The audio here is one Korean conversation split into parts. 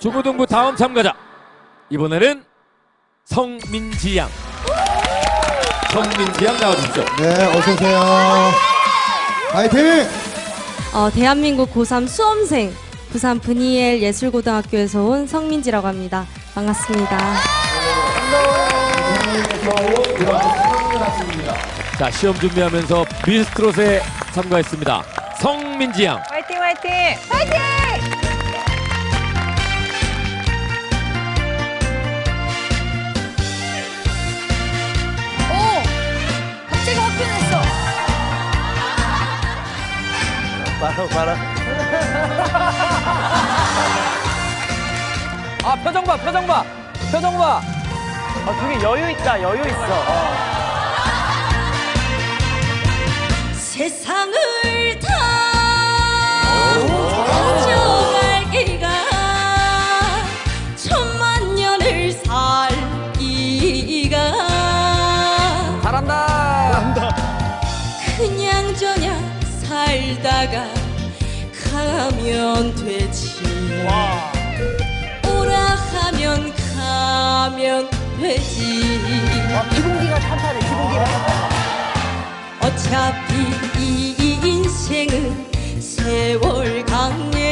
중고등부 다음 참가자 이번에는 성민지 양 성민지 양 나와주십시오 네, 어서오세요. 파이팅! 어, 대한민국 고3 수험생 부산 브니엘 예술고등학교에서 온 성민지라고 합니다. 반갑습니다. 자 시험 준비하면서 미스트롯에 참가했습니다 성민지 양 화이팅 화이팅! 화이팅! 아 표정 봐 표정 봐 표정 봐. 아 되게 여유 있다 여유 있어. 세상을 살다가 가면 되지. 오라 하면 가면 되지. 기분기가 탄탄해, 기분기가 탄탄해. 어차피 이 인생은 세월 강에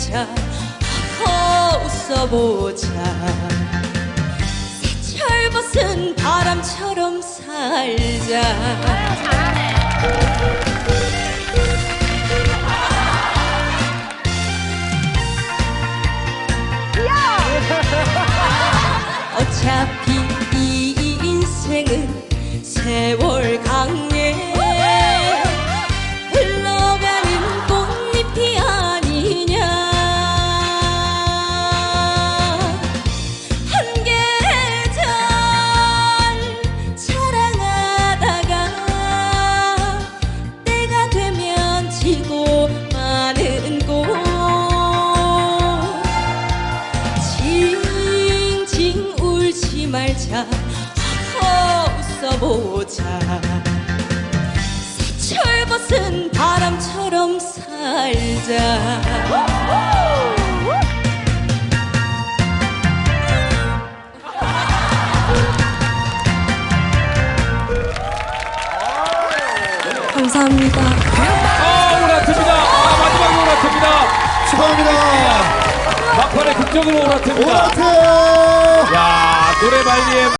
말자. 하고 웃어보자. 새철 벗은 바람처럼 살자. 어차피 이 인생은 세월 강 하고 웃어보자 새철 벗은 바람처럼 살자 감사합니다. 아 오라트입니다 아 마지막에 오라트입니다 축하합니다. 막판에 극적으로 오라트입니다 오라트! 야 노래 발리에